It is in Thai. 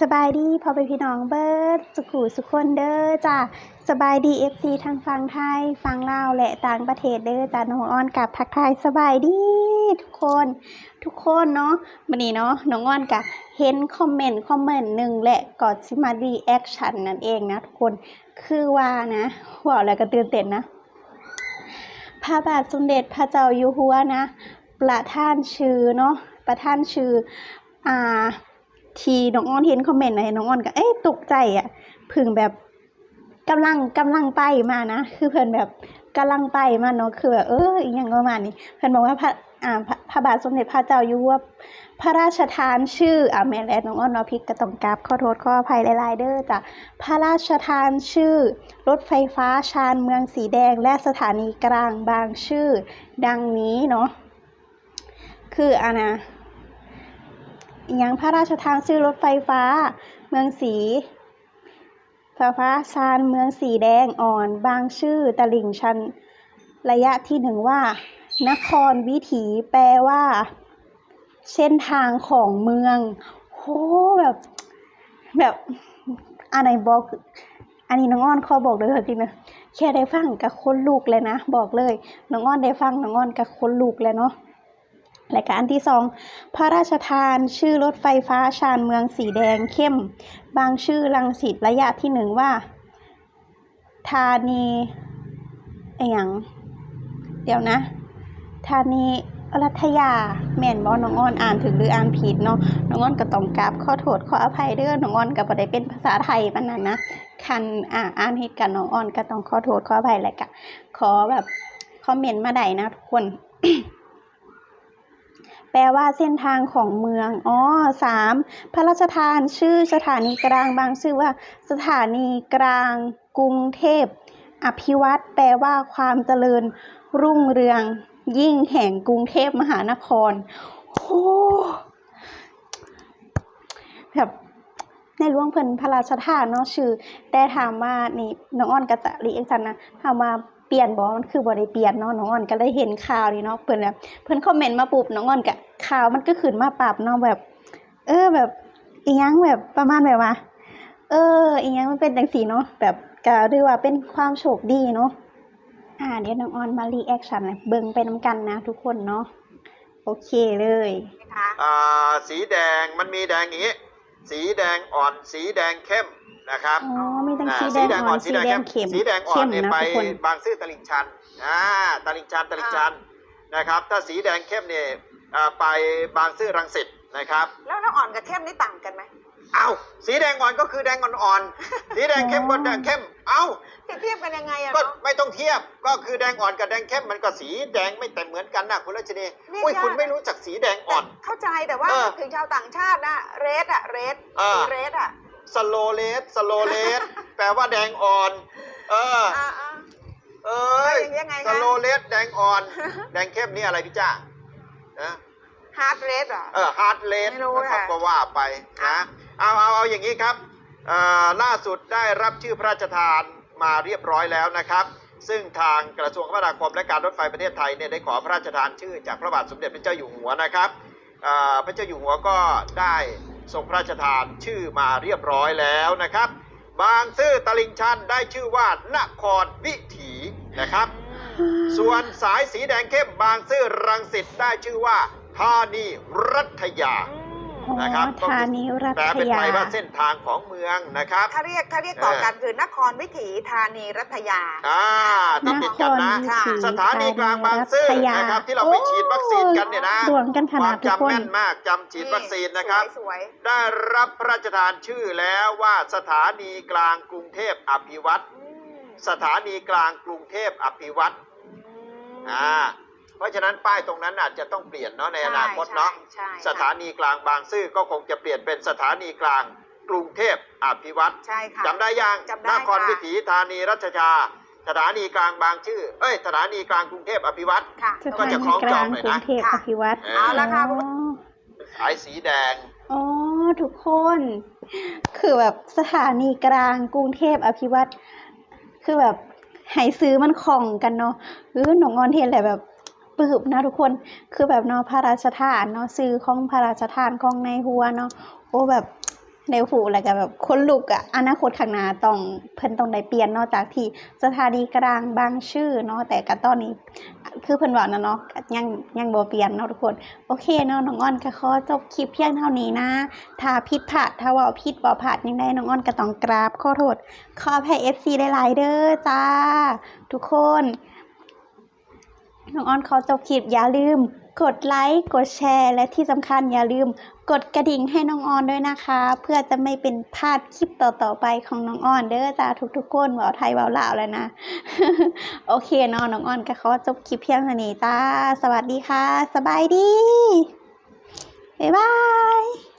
สบายดีพอไปพี่น้องเบิร์ดสุขุสุขคนเด้อจ้าสบายดีเอฟซีทั้งฟังไทยฟังลาวและต่างประเทศเด้อจ้าน้องอ้อนกับทักทายสบายดีทุกคนทุกคนเนาะวันนี้เนาะน้องอ้อนกับเห็นคอมเมนต์คอมเมนต์หนึ่งและก่อนสิมารีแอคชั่นนั่นเองนะทุกคนคือว่านะว่าแล้วก็ตื่นเต้นนะพระบาทสมเด็จพระเจ้าอยู่หัวนะ ประท่านชื่อเนาะประท่านชื่ออ่า ทีน้องอ้อนเห็นคอมเมนต์นะน้องอ้อนก็เอ๊ะตกใจอะพึ่งแบบกำลังกำลังไปมานะคือเพิ่อนแบบกำลังไปมาเนาะคือแบบเอออหยังประมาณนี้เพิ่อนบอกว่าพระอ่าพระพระบาทสมเด็จพระเจ้าอยู่หัวพระราชทานชื่ออ่าแม่และน้องอ้อนเนาะพิกก็ต้องกราบขอโทษขออภัยหลายๆเด้อจ้ะพระราชทานชื่อ รถไฟฟ้าชานเมืองสีแดง และสถานีกลางบางชื่อ ดังนี้เนาะคืออะนะ อหยังพระราชทานชื่อรถไฟฟ้า เมืองสีไฟฟ้าชานเมืองสีแดงอ่อน บางชื่อตลิ่งชัน ระยะที่หนึ่งว่า นครวิถีแปลว่า เส้นทางของเมืองโหแบบ แบบอันไหนบอกอันนี้น้องอ้อนขอบอกเลยจริงนะแค่ได้ฟังกับคนลูกเลยนะ บอกเลย น้องอ้อนได้ฟังน้องอ้อนกับคนลูกเลยเนาะ และการที่สองพระราชทานชื่อรถไฟฟ้าชานเมืองสีแดงเข้ม บางชื่อลังสิตระยะที่หนึ่งว่าธานีอหยังเดี๋ยวนะธานีรัฐยาแม่นบอน้องอ้อนอ่านถึงหรืออ่านผิดเนาะน้องอ้อนก็ต้องกราบขอโทษขออภัยเด้อน้องอ้อนก็บ่ได้เป็นภาษาไทยปานนั้นนะคันอ่าอ่านผิดกันน้องอ้อนก็ต้องขอโทษขออภัยแหละก็ขอแบบคอมเมนต์มาได้นะทุกคน แปลว่าเส้นทางของเมือง อ๋อสามพระราชทานชื่อสถานีกลางบางชื่อว่า สถานีกลาง กรุงเทพ อภิวัตแปลว่าความเจริญ รุ่งเรือง ยิ่งแห่งกรุงเทพมหานคร โอ้แบบ ในหลวงเพิ่นพระราชทานเนาะชื่อ แต่ถามว่านี่น้องอ้อนก็จะรีแอคชันนะถามว่าเปลี่ยนบ่มันคือบ่ได้เปลี่ยนเนาะน้องอ้อนก็เลยเห็นข่าวนี่เนาะเพิ่นแบบเพิ่นคอมเมนต์มาปุ๊บน้องอ้อนก็ข่าวมันก็ขึ้นมาปรับเนาะแบบ เออแบบอีหยังแบบประมาณแบบว่า เอออีหยังมันเป็นจังซี่เนาะแบบก็ถือว่าเป็นความโชคดีเนาะอ่าเดี๋ยวน้องออนมารีแอคชั่นเบิ่งไปนํกันนะทุกคนเนาะโอเคเลยนะคะอ่าสีแดงมันมีแดงอย่างนี้ สีแดงอ่อนสีแดงเข้มนะครับอ๋อมีทั้งอ่าสีแดงอ่อนสีแดงเข้มสีแดงอ่อเข้นมเนี่ยนะไปทุกคนบางซื่อตลิ่งชันอ่าตลิ่งชันตลิ่งชันนะครับ ถ้าสีแดงเข้มเนี่ยอ่าไปบางซื่อรังสิตนะครับ แล้วน้ำอ่อนกับเข้มนี่ต่างกันไหม เอาสีแดงอ่อนก็คือแดงอ่อนๆสีแดงเข้มก็แดงเข้ม เอาเทียบเทียบกันยังไงอะก็เนาะ ไม่ต้องเทียบก็คือแดงอ่อนกับแดงเข้มมันก็สีแดงไม่แต่เหมือนกันนะคุณรัชนีนี่อุ้ยยาก คุณไม่รู้จักสีแดงอ่อน เข้าใจแต่ว่าเออถึงชาวต่างชาตินะเรดอะเรดเออสีเรดอะสโลเลสสโลเลสแปลว่าแดงอ่อน เออ อ่าอ่า เอ้ยแล้วอย่างยังไงคะ สโลเลสแดงอ่อน แดงเข้มนี่อะไรพี่จ้านะฮาร์ดเรดเหรอ เออฮาร์ดเลสไม่รู้นะครับค่ะ ก็ว่าไปอะนะ เอาเอาเอาอย่างนี้ครับเอ่อล่าสุดได้รับชื่อพระราชทานมาเรียบร้อยแล้วนะครับ ซึ่งทางกระทรวงคมนาคมและการรถไฟประเทศไทยเนี่ยได้ขอพระราชทานชื่อจากพระบาทสมเด็จพระเจ้าอยู่หัวนะครับเอ่อพระเจ้าอยู่หัวก็ได้ทรงพระราชทานชื่อมาเรียบร้อยแล้วนะครับ บางซื่อตลิ่งชันได้ชื่อว่านครวิถีนะครับ ส่วนสายสีแดงเข้มบางซื่อรังสิตได้ชื่อว่าธานีรัฐยาอืมอ๋อ นะครับก็คือธานีรัแปลฐเป็นยาไทยว่าเส้นทางของเมืองนะครับ ถ้าเรียกถ้าเรียกต่อกันคือนครวิถีธานีรัฐยาอ่าต้องติดกันนะนครวิถีสถานีกลางบางซื่อธานีรัฐยานะครับที่เราไปฉีดวัคซีนกันเนี่ยนะดวงกันขคนาวาดมทุกคจำนแม่นมากจำฉีดวัคซีนนะครับสวยได้รับพระราชทานชื่อแล้วว่าสถานีกลางกรุงเทพอภิวัตรๆอืมสถานีกลางกรุงเทพอภิวัตรอ่า เพราะฉะนั้นป้ายตรงนั้นอาจจะต้องเปลี่ยนเนาะในอนาคตเนาะใช่ใช่สถานีกลางบางซื่อก็คงจะเปลี่ยนเป็นสถานีกลางกรุงเทพอภิวัตรใช่ค่ะจำได้ยังจำได้นครค่ะวิถีธานีรัชชาสถานีกลางบางชื่อ เอ้ย สถานีกลางกรุงเทพอภิวัตรค่ะสก็ถาจะนีคล้องกจอลางงหน่อยกรุนะงเทพอภิวัตรเอาละค่ะอ๋อสายสีแดงอ๋อทุกคน คือแบบสถานีกลางกรุงเทพอภิวัตรคือแบบให้ซื้อมันของกันเนาะหรือหนองงอนเทียนแหละแบบ ปลื้มนะทุกคนคือแบบเนาะพระราชทานเนาะซื้อของพระราชทานของในหัวเนาะโอ้แบบในหูแล้วก็แบบคนลุกอะอนาคตข้างหน้าต้องเพิ่นต้องได้เปลี่ยนเนอกจากที่สถานีกลางบางชื่อเนาะแต่ก็ตอนนี้คือเพิ่นว่านะเนาะยังยังบ่เปลี่ยนเนาะทุกคนโอเคเนาะน้องอ้อนก็ขอจบคลิปเพียงเท่านี้นะ ถ้าผิดพลาดถ้าว่าผิดบ่พลาดยังได้น้องอ้อนก็ต้องกราบขอโทษขออภัย FC หลายๆเด้อจ้า ทุกคน น้องอ้อนขอจบคลิปอย่าลืม กดไลค์กดแชร์ และที่สำคัญอย่าลืม กดกระดิ่งให้น้องออนด้วยนะคะ เพื่อจะไม่เป็นพลาดคลิปต่อๆไปของน้องออนเด้อจ้าทุกๆคนเว่าไทยเว่าลาวแล้วนะ โอเคเนาะน้องออนก็ขอจบคลิปเพียงเท่านี้จ้า สวัสดีค่ะ สบายดีบ๊ายบาย